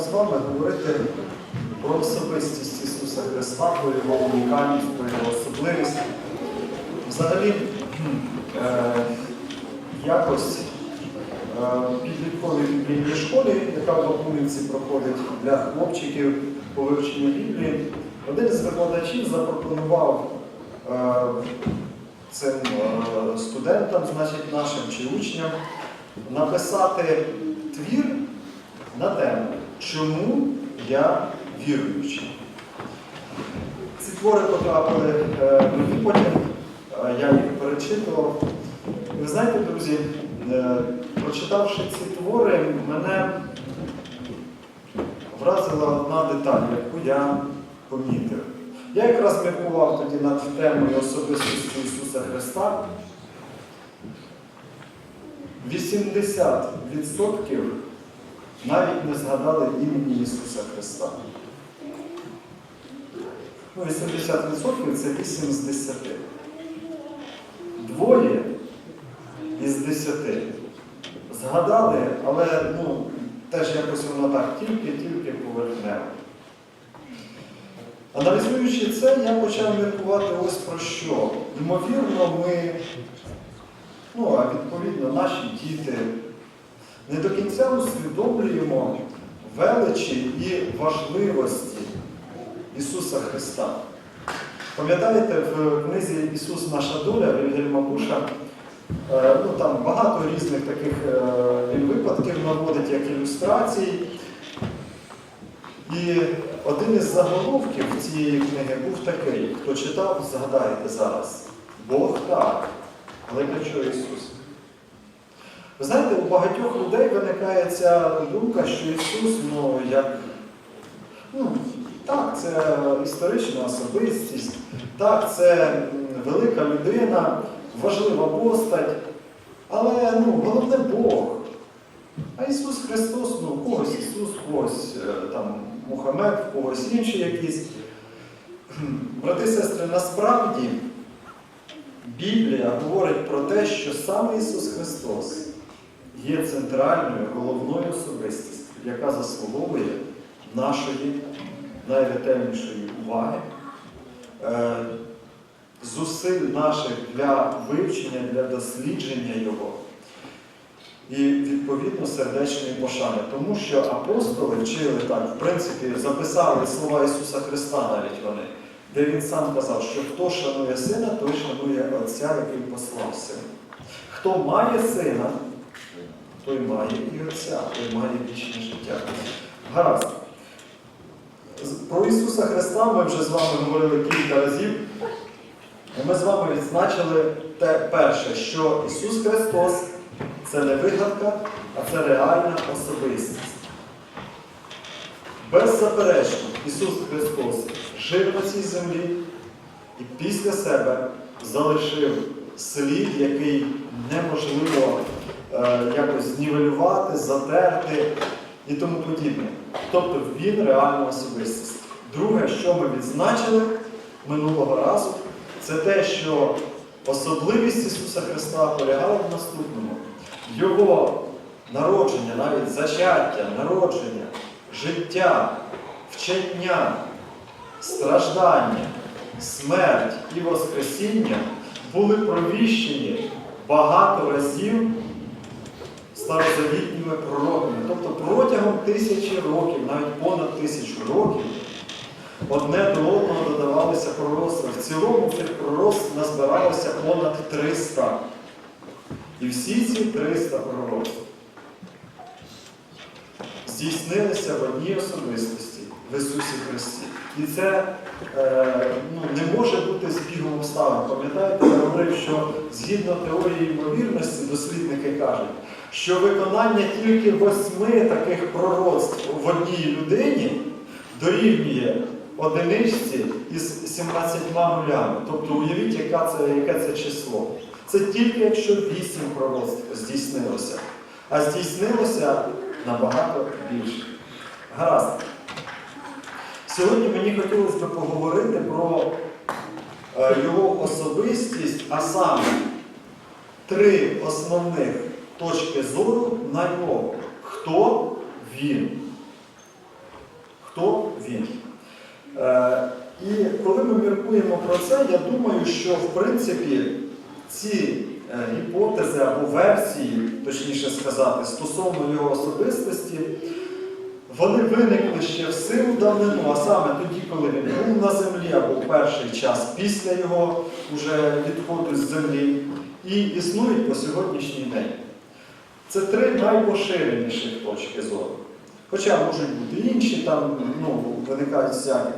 з вами говорити про особистість Ісуса Христа, про Його унікальність, про Його особливість. Взагалі, е, якось е, підлітковій біблійній школі, яка в Бакунівці проходить для хлопчиків по вивченню Біблії, один із викладачів запропонував е, цим е, студентам, значить, нашим чи учням, написати твір на тему, чому я віруючий. Ці твори потрапили мені потім, е, я їх перечитував. Ви знаєте, друзі, е, прочитавши ці твори, мене вразила одна деталь, яку я помітив. Я якраз міркував тоді над темою особистості Ісуса Христа. 80% навіть не згадали імені Ісуса Христа. Ну, 80% це 8 з 10. Двоє із 10 згадали, але ну, теж якось воно так тільки-тільки поверхнево. Аналізуючи це, я почав міркувати ось про що. Ймовірно, ми, ну а відповідно наші діти, не до кінця усвідомлюємо величі і важливості Ісуса Христа. Пам'ятаєте, в книзі Ісус наша доля Вільгельма Буша, е, ну, там багато різних таких е, випадків наводить як ілюстрацій. І один із заголовків цієї книги був такий, хто читав, згадаєте зараз. Бог так, але для чого Ісус? Ви знаєте, у багатьох людей виникає ця думка, що Ісус, ну, як, ну, так, це історична особистість, так, це велика людина, важлива постать, але ну, головне Бог. А Ісус Христос, ну, когось Ісус, когось е, там Мухаммед, когось інші якісь. Брати і сестри, насправді Біблія говорить про те, що саме Ісус Христос є центральною, головною особистістю, яка заслуговує нашої найретельнішої уваги, е, зусиль наших для вивчення, для дослідження Його і відповідно сердечної пошани. Тому що апостоли вчили так, в принципі, записали слова Ісуса Христа навіть вони, де Він сам казав, що хто шанує сина, той шанує Отця, який послав сина. Хто має сина, той має і Отця, той має вічне життя. Гаразд. Про Ісуса Христа ми вже з вами говорили кілька разів. Ми з вами відзначили те перше, що Ісус Христос це не вигадка, а це реальна особистість. Беззаперечно, Ісус Христос жив на цій землі і після себе залишив слід, який неможливо якось знівелювати, затерти і тому подібне. Тобто він реальна особистість. Друге, що ми відзначили минулого разу, це те, що особливість Ісуса Христа полягала в наступному. Його народження, навіть зачаття, народження, життя, вчення, страждання, смерть і Воскресіння були провіщені багато разів старозавітніми пророками. Тобто протягом тисячі років, навіть понад тисячу років, одне до одного додавалися пророцтва. В цілому цих пророцтв назбиралося понад 300. І всі ці 300 пророцтв здійснилися в одній особистості в Ісусі Христі. І це е, ну, не може бути збігом обставин. Пам'ятаєте, я говорив, що згідно теорії ймовірності, дослідники кажуть, що виконання тільки восьми таких пророцтв в одній людині дорівнює одиничці із 17 нулями. Тобто уявіть, яка це, яке це число. Це тільки якщо вісім пророцтв здійснилося. А здійснилося набагато більше. Гаразд. Сьогодні мені хотілося б поговорити про е, його особистість, а саме три основних точки зору на нього. Хто він? хто він. Е, І коли ми міркуємо про це, я думаю, що в принципі ці е, гіпотези або версії, точніше сказати, стосовно його особистості, вони виникли ще в силу давнину, а саме тоді, коли він був на землі, або в перший час після його уже відходу з землі, і існують по сьогоднішній день. Це три найпоширеніших точки зору. Хоча можуть бути інші, там ну, виникають всякі.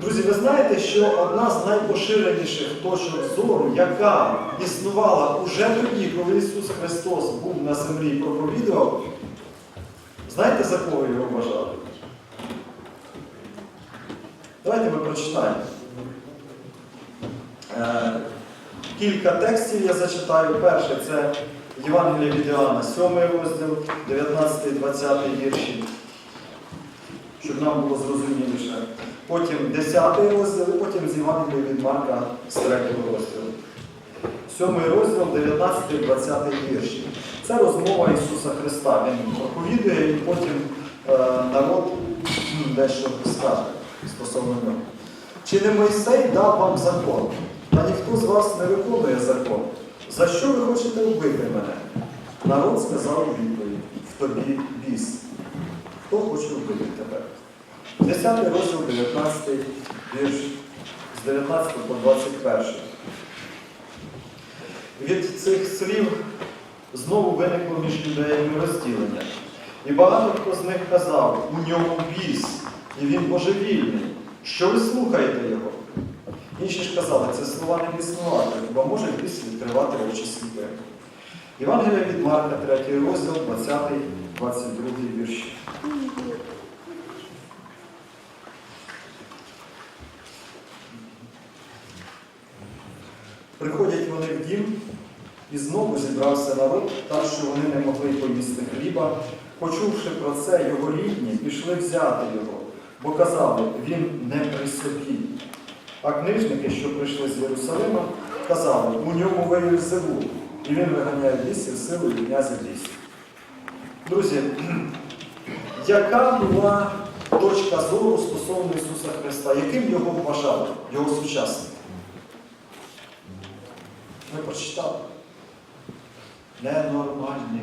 Друзі, ви знаєте, що одна з найпоширеніших точок зору, яка існувала уже тоді, коли Ісус Христос був на землі і проповідував, знаєте, за кого його вважали? Давайте ми прочитаємо. Е, Кілька текстів я зачитаю. Перше це Євангелія від Іоанна, 7 розділ, 19-20 вірші, щоб нам було зрозуміліше. Потім 10 розділ, і потім з Євангелія від Марка з 3 розділу. 7 розділ, 19-20 вірші. Це розмова Ісуса Христа. Він проповідує і потім е, народ дещо скаже стосовно нього. Чи не Мойсей дав вам закон? Та ніхто з вас не виконує закон. За що ви хочете вбити мене? Народ сказав у відповідь, в тобі біс. Хто хоче вбити тебе? 10 розділ, 19 вірш, з 19 по 21. Від цих слів знову виникло між юдеями розділення. І багато хто з них казав, у ньому біс, і він божевільний. Що ви слухаєте його? Інші ж казали, це слова не біснувати, хіба може біс відкривати очі сліпим. Євангелія від Марка, 3 розділ, 20, 22 вірші. Приходять вони в дім, і знову зібрався народ, так що вони не могли поїсти хліба. Почувши про це, його рідні пішли взяти його, бо казали, він не при собі. А книжники, що прийшли з Єрусалима, казали, у ньому Веєльзевул, і він виганяє лісів силою князя лісів. Друзі, яка була точка зору стосовно Ісуса Христа? Яким його вважали, його сучасники? Ми прочитали. Ненормальний.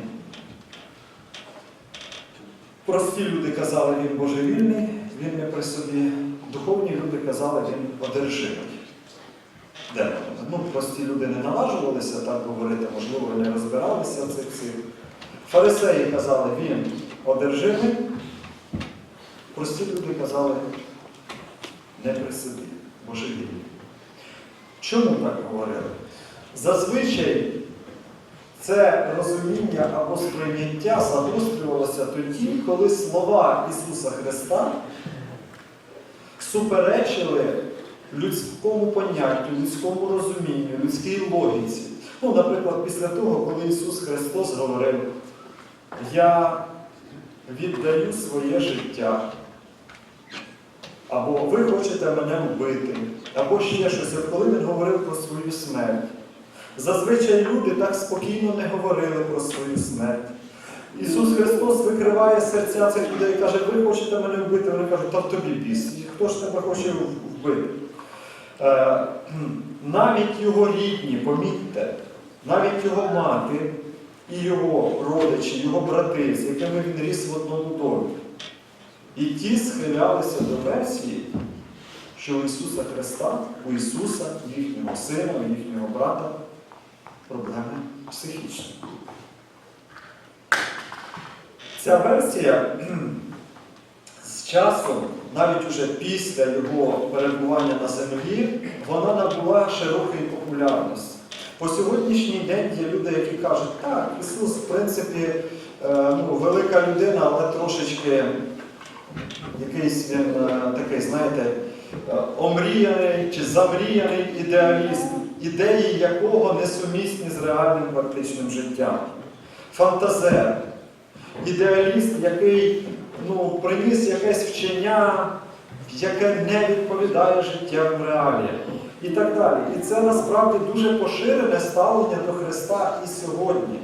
Прості люди казали, він божевільний, він не при собі. Духовні люди казали, він одержимий. Де? Ну, прості люди не наважувалися так говорити, можливо, не розбиралися в цих цих. Фарисеї казали, він одержимий. Прості люди казали, не при собі, божевільний. Чому так говорили? Зазвичай це розуміння або сприйняття загострювалося тоді, коли слова Ісуса Христа суперечили людському поняттю, людському розумінню, людській логіці. Ну, наприклад, після того, коли Ісус Христос говорив, я віддаю своє життя, або ви хочете мене вбити, або ще щось, коли він говорив про свою смерть. Зазвичай люди так спокійно не говорили про свою смерть. Ісус Христос викриває серця цих людей і каже, ви хочете мене вбити, вони кажуть, та в тобі біс. Хто ж тебе хоче вбити? Е, навіть його рідні, помітьте, навіть його мати і його родичі, його брати, з якими він ріс в одному домі. І ті схилялися до версії, що у Ісуса Христа, у Ісуса, їхнього сина, їхнього брата, проблеми психічні. Ця версія з часом, навіть уже після його перебування на землі, вона набула широкої популярності. По сьогоднішній день є люди, які кажуть, так, Ісус, в принципі, е, ну, велика людина, але трошечки якийсь він е, такий, знаєте, е, омріяний чи замріяний ідеаліст, ідеї якого несумісні з реальним практичним життям. Фантазер, ідеаліст, який ну, приніс якесь вчення, яке не відповідає життєвим реаліям. І так далі. І це насправді дуже поширене ставлення до Христа і сьогодні.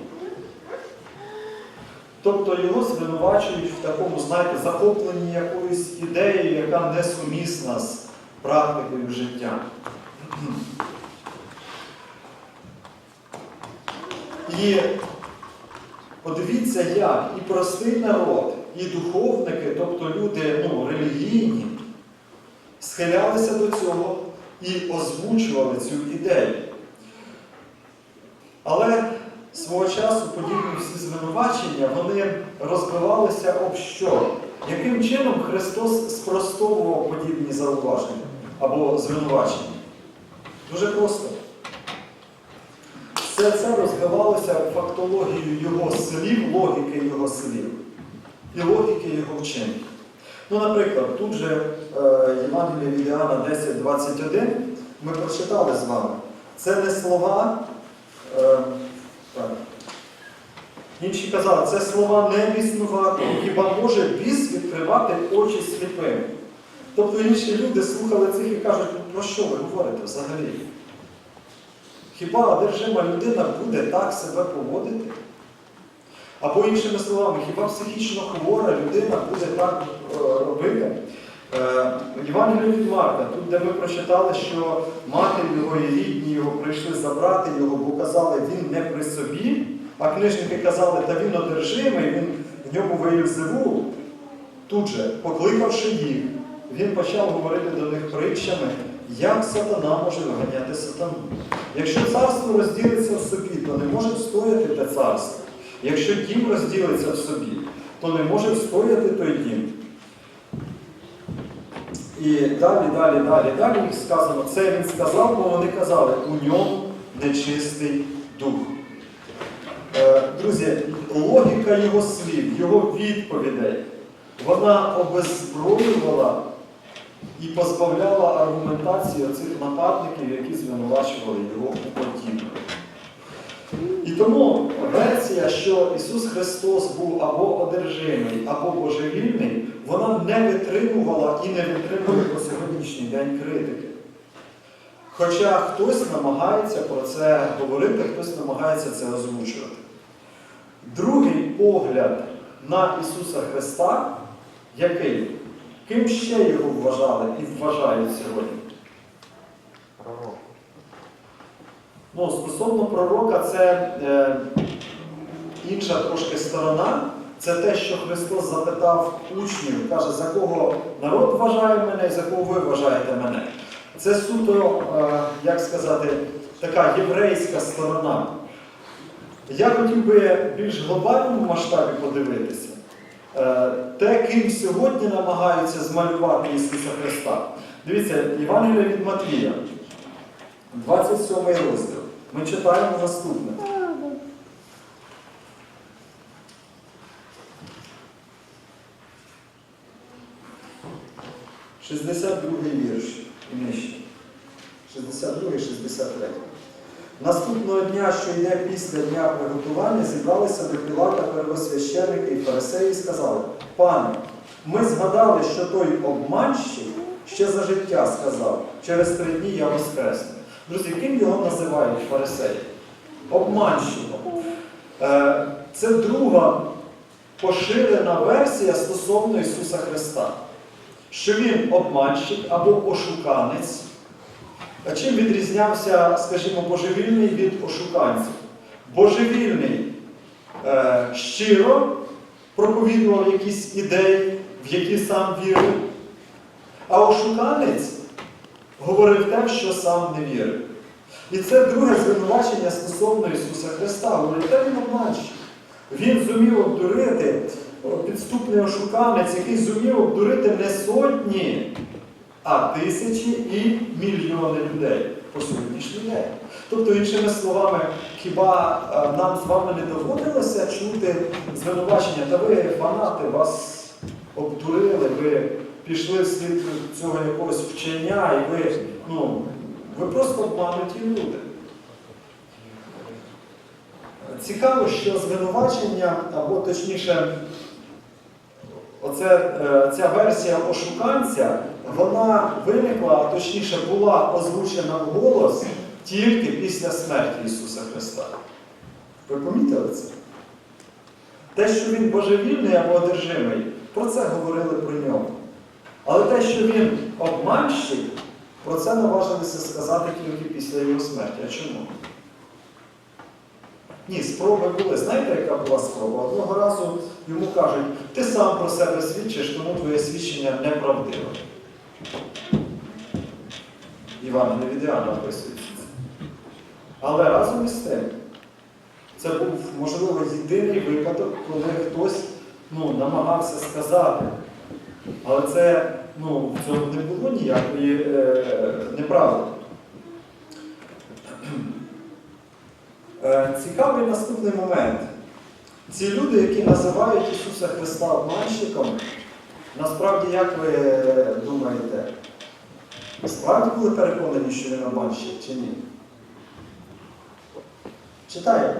Тобто його звинувачують в такому, знаєте, захопленні якоюсь ідеєю, яка несумісна з практикою життя. І подивіться, як і простий народ, і духовники, тобто люди ну, релігійні, схилялися до цього і озвучували цю ідею. Але свого часу подібні всі звинувачення вони розбивалися об що? Яким чином Христос спростовував подібні зауваження або звинувачення? Дуже просто. Все це розбивалося фактологією його слів, логіки його слів і логіки його вчинків. Ну, наприклад, тут же е, Євангелія від Іоанна 10.21 ми прочитали з вами. Це не слова. Е, так. Інші казали, це слова не біснувати, хіба може біс відкривати очі сліпим. Тобто інші люди слухали цих і кажуть, ну про що ви говорите взагалі? Хіба одержима людина буде так себе поводити? Або іншими словами, хіба психічно хвора людина буде так е, робити? Е, Євангелію від Марка, тут, де ми прочитали, що матір його і рідні його прийшли забрати його, бо казали, він не при собі, а книжники казали, та він одержимий, він в ньому Веєлзевул. Тут же, покликавши їх, він почав говорити до них притчами, як сатана може виганяти сатану. Якщо царство розділиться в собі, то не може встояти те царство. Якщо дім розділиться в собі, то не може встояти той дім. І далі, далі, далі, далі сказано, це він сказав, бо вони казали, у ньому нечистий дух. Е, Друзі, логіка його слів, його відповідей, вона обеззброювала і позбавляла аргументації цих нападників, які звинувачували його у подібному. І тому версія, що Ісус Христос був або одержимий, або божевільний, вона не витримувала і не витримує по сьогоднішній день критики. Хоча хтось намагається про це говорити, хтось намагається це озвучувати. Другий погляд на Ісуса Христа, який? Ким ще його вважали і вважають сьогодні? Пророк. Ну, стосовно пророка, це е, інша трошки сторона. Це те, що Христос запитав учнів, каже, за кого народ вважає мене і за кого ви вважаєте мене. Це суто, е, як сказати, така єврейська сторона. Я хотів би більш глобальному масштабі подивитися. Е, Те, ким сьогодні намагаються змалювати Ісуса Христа. Дивіться, Євангелія від Матвія, 27 розділ. Ми читаємо наступне. Шістдесят другий вірш і нижче. 62 63. Наступного дня, що йде після дня приготування, зібралися до Пілата первосвященники і фарисеї і сказали, пане, ми згадали, що той обманщик ще за життя сказав, через три дні я воскресну. Друзі, ким його називають фарисеї? Обманщиком. Е, Це друга поширена версія стосовно Ісуса Христа. Що він обманщик або ошуканець. А Чим відрізнявся, скажімо, божевільний від ошуканців? Божевільний е, щиро проповідував якісь ідеї, в які сам вірив, а ошуканець говорив те, що сам не вірив. І це друге звинувачення стосовно Ісуса Христа. Говорить, та він обманщик. Він зумів обдурити, підступний ошуканець, який зумів обдурити не сотні, а тисячі і мільйони людей по сьогоднішній день. Тобто, іншими словами, хіба е, нам з вами не доводилося чути звинувачення, та ви фанати, вас обдурили, ви пішли вслід цього якогось вчення, і ви, ну, ви просто обмануті люди. Цікаво, що звинувачення, або точніше, оце, е, ця версія ошуканця, вона виникла, а точніше була озвучена вголос тільки після смерті Ісуса Христа. Ви помітили це? Те, що він божевільний або одержимий, про це говорили про нього. Але те, що він обманщик, про це наважилися сказати тільки після його смерті. А чому? Ні, спроби були. Знаєте, яка була спроба? Одного разу йому кажуть, ти сам про себе свідчиш, тому твоє свідчення неправдиве. Іван не від Іоанна описується. Але разом із тим, це був, можливо, єдиний випадок, коли хтось ну, намагався сказати. Але це ну, в цьому не було ніякої е, неправди. Е, Цікавий наступний момент. Ці люди, які називають Ісуса Христа обманщиком, насправді, як ви думаєте, справді були переконані, що він обманщик чи ні? Читаємо.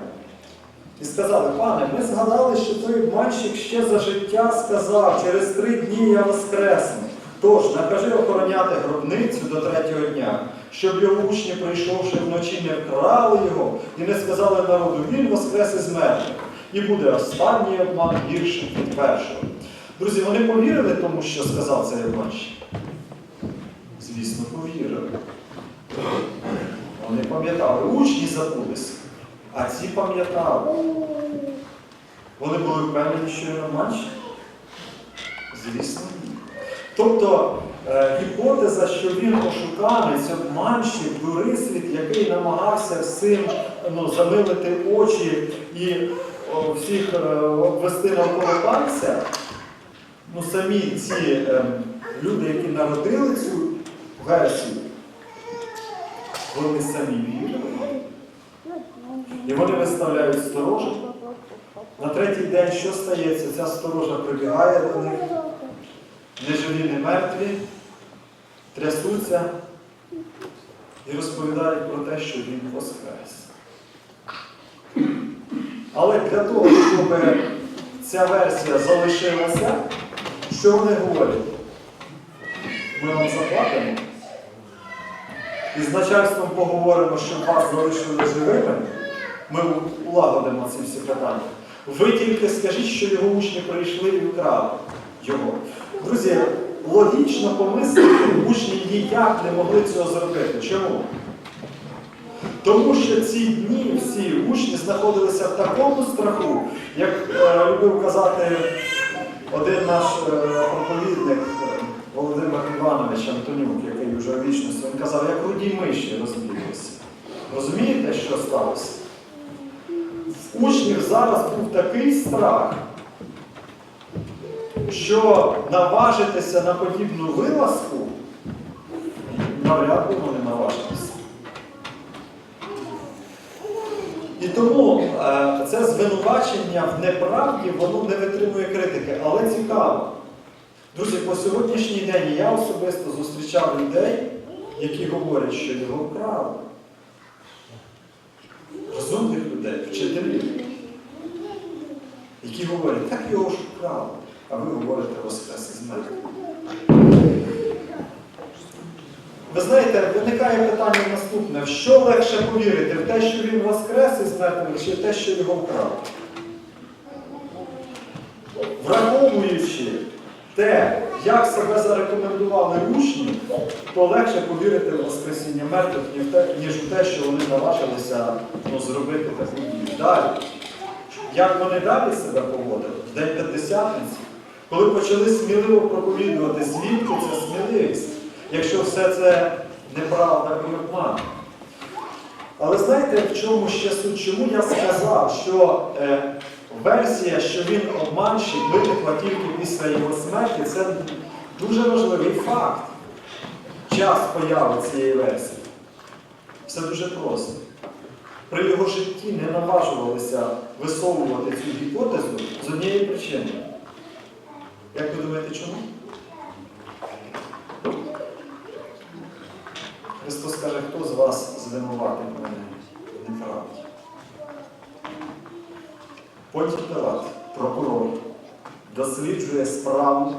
І сказали, пане, ми згадали, що той обманщик ще за життя сказав, через три дні я воскресну. Тож, накажи охороняти гробницю до третього дня, щоб його учні, прийшовши вночі, не вкрали його і не сказали народу, він воскрес із мертвих. І буде останній обман гірший від першого. Друзі, вони повірили тому, що сказав цей обманщик? Звісно, повірили. Вони пам'ятали, учні забулися, а ці пам'ятали. Вони були впевнені, що він обманщик? Звісно, ні. Тобто е, гіпотеза, що він ошуканець, обманщик, дурисвіт, який намагався всім ну, замилити очі і о, всіх е, обвести навколо пальця, ну самі ці е, люди, які народили цю версію, вони самі вірили. І вони виставляють сторожа. На третій день що стається? Ця сторожа прибігає до них, не живі, не мертві, трясуться і розповідають про те, що він воскрес. Але для того, щоб ця версія залишилася, що вони говорять? Ми вам заплатимо. І з начальством поговоримо, щоб вас залишили живими. Ми улагодимо ці всі питання. Ви тільки скажіть, що його учні прийшли і вкрали його. Друзі, логічно помислити, учні ніяк не могли цього зробити. Чому? Тому що ці дні всі учні знаходилися в такому страху, як е, любив казати один наш е, проповідник Володимир Іванович Антонюк, який вже у вічності, він казав, як руді миші розбіглися. Розумієте, що сталося? В учнів зараз був такий страх, що наважитися на подібну вилазку навряд би вони наважилися. І тому е, це звинувачення в неправді, воно не витримує критики. Але цікаво. Друзі, по сьогоднішній день я особисто зустрічав людей, які говорять, що його вкрали. Розумних людей, вчителів, які говорять, так його ж вкрали, а ви говорите воскрес із мертвих. Ви знаєте, виникає питання наступне: в що легше повірити? В те, що він воскрес із мертвих, чи в те, що його вкрали? Те, як себе зарекомендували учні, то легше повірити в Воскресіння мертвих, ніж в те, що вони наважилися ну, зробити таку дію. Далі. Як вони далі себе поводили? В День П'ятдесятниці, коли почали сміливо проповідувати, звідки це сміливість, якщо все це неправда і обман. Але знаєте, в чому ще суть? Чому я сказав, що е, версія, що він обманщик, виникла тільки після його смерті, це дуже важливий факт. Час появи цієї версії. Все дуже просто. При його житті не наважувалися висовувати цю гіпотезу з однієї причини. Як ви думаєте, чому? Христос каже, хто з вас звинуватить мене неправді? Потім Пилат, прокурор, досліджує справу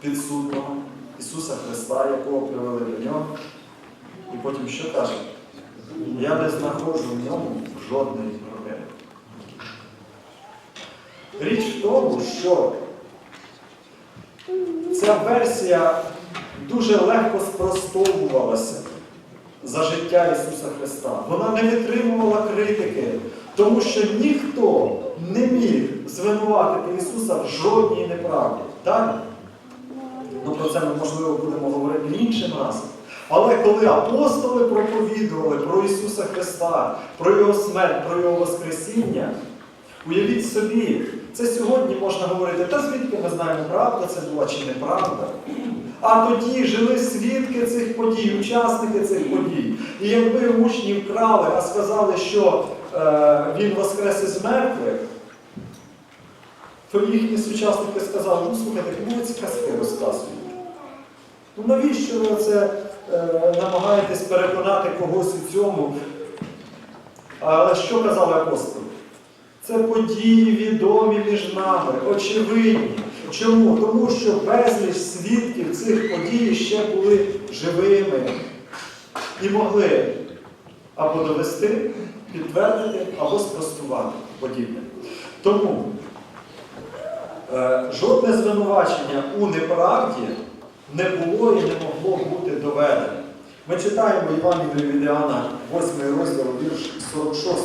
підсудного Ісуса Христа, якого привели до нього. І потім що каже? Я не знаходжу в ньому жодної провини. Річ в тому, що ця версія дуже легко спростовувалася за життя Ісуса Христа. Вона не витримувала критики, тому що ніхто не міг звинуватити Ісуса в жодній неправді. Так? Ну, про це ми, можливо, будемо говорити іншим разом. Але коли апостоли проповідували про Ісуса Христа, про Його смерть, про Його Воскресіння, уявіть собі, це сьогодні можна говорити, та звідки ми знаємо, правда це була чи неправда. А тоді жили свідки цих подій, учасники цих подій. І якби учні вкрали, а сказали, що він воскрес із мертвих, то їхні сучасники сказали, ну слухайте, кому ви ці казки розказуєте? Ну навіщо ви це е, намагаєтесь переконати когось у цьому? Але що казали апостоли? Це події відомі між нами, очевидні. Чому? Тому що безліч свідків цих подій ще були живими і могли або довести, підтвердити, або спростувати подібне. Тому е, жодне звинувачення у неправді не було і не могло бути доведене. Ми читаємо Євангелію від Іоанна, 8 розділ, вірш 46.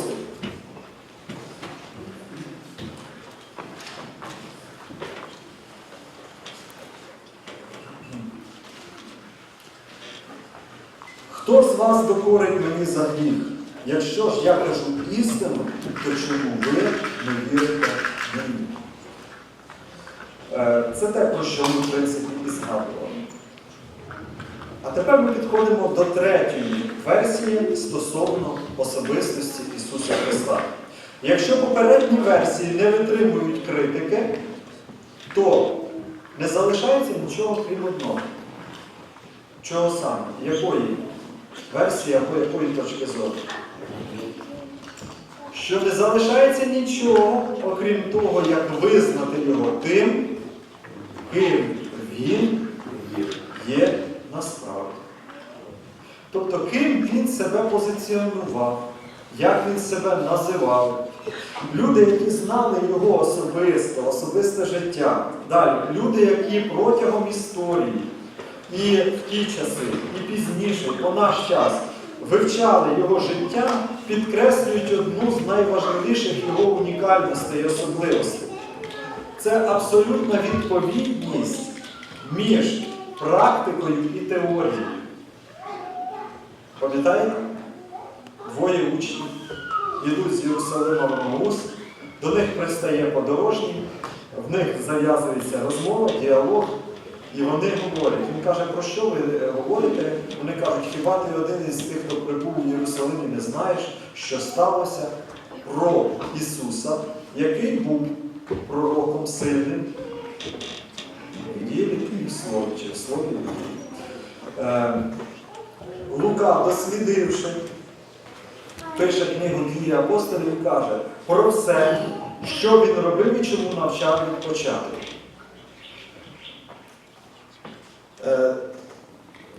Хто з вас докорить мені за гріх? Якщо ж я кажу істину, то чому ви не вірите мені? Е, Це те, про що ми, в принципі, і згадували. А тепер ми підходимо до третьої версії стосовно особистості Ісуса Христа. Якщо попередні версії не витримують критики, то не залишається нічого крім одного. Чого саме? Якої версії або якої точки зору? Що не залишається нічого, окрім того, як визнати його тим, ким він є насправді. Тобто, ким він себе позиціонував, як він себе називав. Люди, які знали його особисто, особисте життя. Далі, люди, які протягом історії і в ті часи, і пізніше, по наш час вивчали його життя, підкреслюють одну з найважливіших його унікальностей і особливостей. Це абсолютна відповідність між практикою і теорією. Пам'ятаєте? Двоє учнів йдуть з Єрусалима в Маус, до них пристає подорожній, в них зав'язується розмова, діалог, і вони говорять. Він каже, про що ви говорите? Вони кажуть, хіба ти один із тих, хто прибув у Єрусалимі, не знаєш, що сталося про Ісуса, який був пророком сильним, в ділі в чи слові. в. Е, Лука, дослідивши, пише книгу дії апостолів і каже про все, що він робив і чому навчав від початку. Е,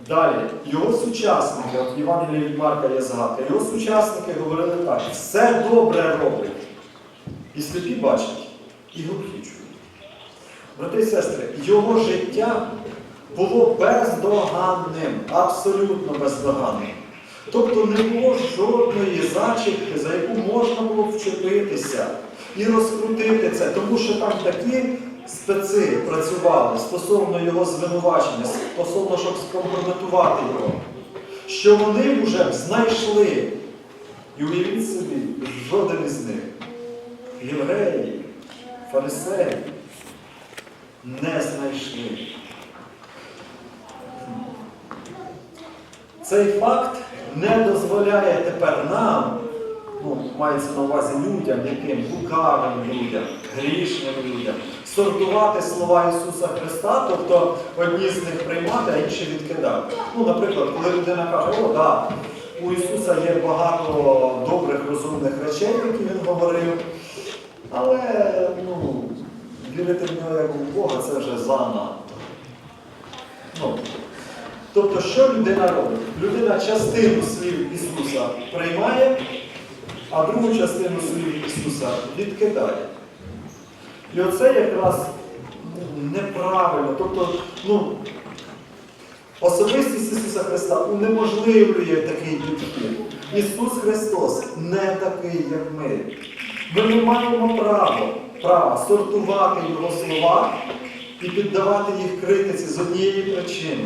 Далі, його сучасники, от в Євангелії від Марка є згадка, його сучасники говорили так, все добре робить. І сліпі бачать, і глухі чують. Брати і сестри, його життя було бездоганним, абсолютно бездоганним. Тобто не було жодної зачіпки, за яку можна було б вчепитися і розкрутити це, тому що там такі специ працювали стосовно його звинувачення, стосовно, щоб скомпрометувати його, що вони вже знайшли. І уявіть собі, жоден із них, євреї, фарисеї, не знайшли. Цей факт не дозволяє тепер нам, ну, мається на увазі людям, яким лукавим людям, грішним людям, сортувати слова Ісуса Христа, тобто одні з них приймати, а інші відкидати. Ну, наприклад, коли людина каже, о, да, у Ісуса є багато добрих, розумних речей, які Він говорив, але ну, вірити в нього як у Бога це вже занадто. Ну, Тобто, що людина робить? Людина частину слів Ісуса приймає, а другу частину слів Ісуса відкидає. І оце якраз ну, неправильно. Тобто, ну, особистість Ісуса Христа унеможливлює такий підхід. Ісус Христос не такий, як ми. Ми не маємо права, права сортувати Його слова і піддавати їх критиці з однієї причини.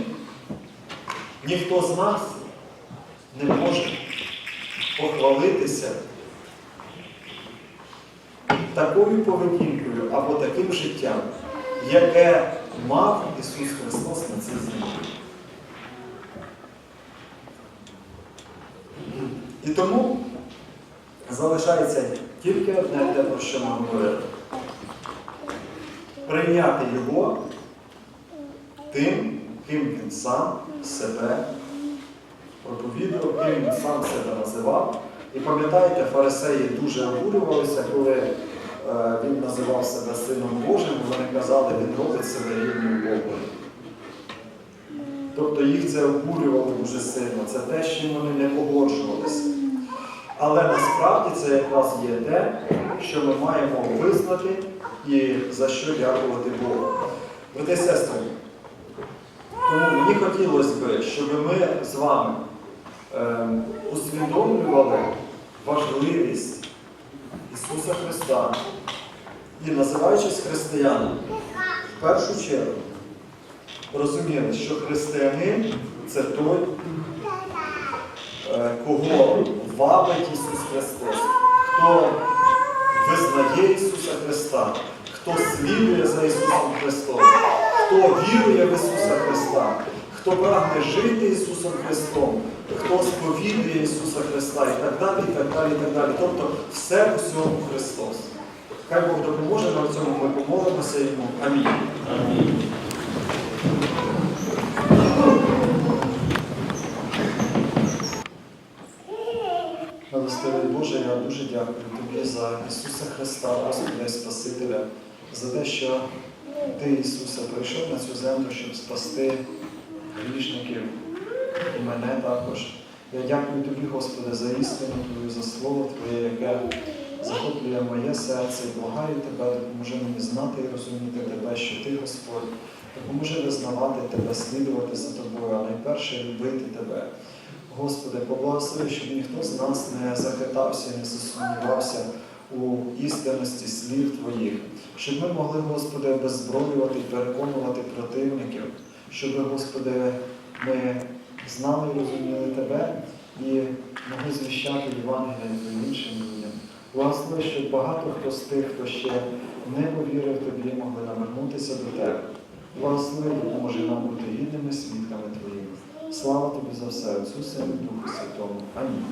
Ніхто з нас не може похвалитися такою поведінкою або таким життям, яке мав Ісус Христос на цій землі. І тому залишається тільки одне те, про що ми говорили. Прийняти Його тим, ким він сам себе проповідував, ким він сам себе називав. І пам'ятаєте, фарисеї дуже обурювалися, коли е, він називав себе Сином Божим, вони казали, він робить себе рівним Богом. Тобто їх це обурювало дуже сильно. Це те, з чим вони не погоджувалися. Але насправді це якраз є те, що ми маємо визнати і за що дякувати Богу. Брати і сестри, тому мені хотілося б, щоб ми з вами усвідомлювали важливість Ісуса Христа і називаючись християнами, в першу чергу розуміли, що християнин це той, е, кого вабить Ісус Христос, хто визнає Ісуса Христа, хто слідує за Ісусом Христом, хто вірує в Ісуса Христа, хто прагне жити Ісусом Христом, хто сповідує Ісуса Христа і так далі, і так далі, і так далі. Тобто все в усьому Христос. Хай Бог допоможе нам в цьому, ми помолимося йому. Амінь. Амінь. Милостивий Боже, я дуже дякую Тобі за Ісуса Христа, Господа і Спасителя, за те, що Ти, Ісусе, прийшов на цю землю, щоб спасти грішників і мене також. Я дякую Тобі, Господи, за істину Твою, за Слово Твоє, яке захоплює моє серце і благаю Тебе, допоможи мені знати і розуміти Тебе, що Ти, Господь, допоможи визнавати Тебе, слідувати за Тобою, а найперше любити Тебе. Господи, поблагослови, щоб ніхто з нас не захитався, не засумнівався у істинності слів Твоїх, щоб ми могли, Господи, обеззброювати і переконувати противників, щоб, Господи, ми знали і розуміли Тебе і могли звіщати Євангелія Твоїм іншим людям. Благослови, щоб багато хто з тих, хто ще не повірив Тобі, могли навернутися до Тебе. Благослови, допоможи нам бути гідними свідками Твоїми. Слава тобі за все, Отцю, Сину, Духу Святому. Амінь.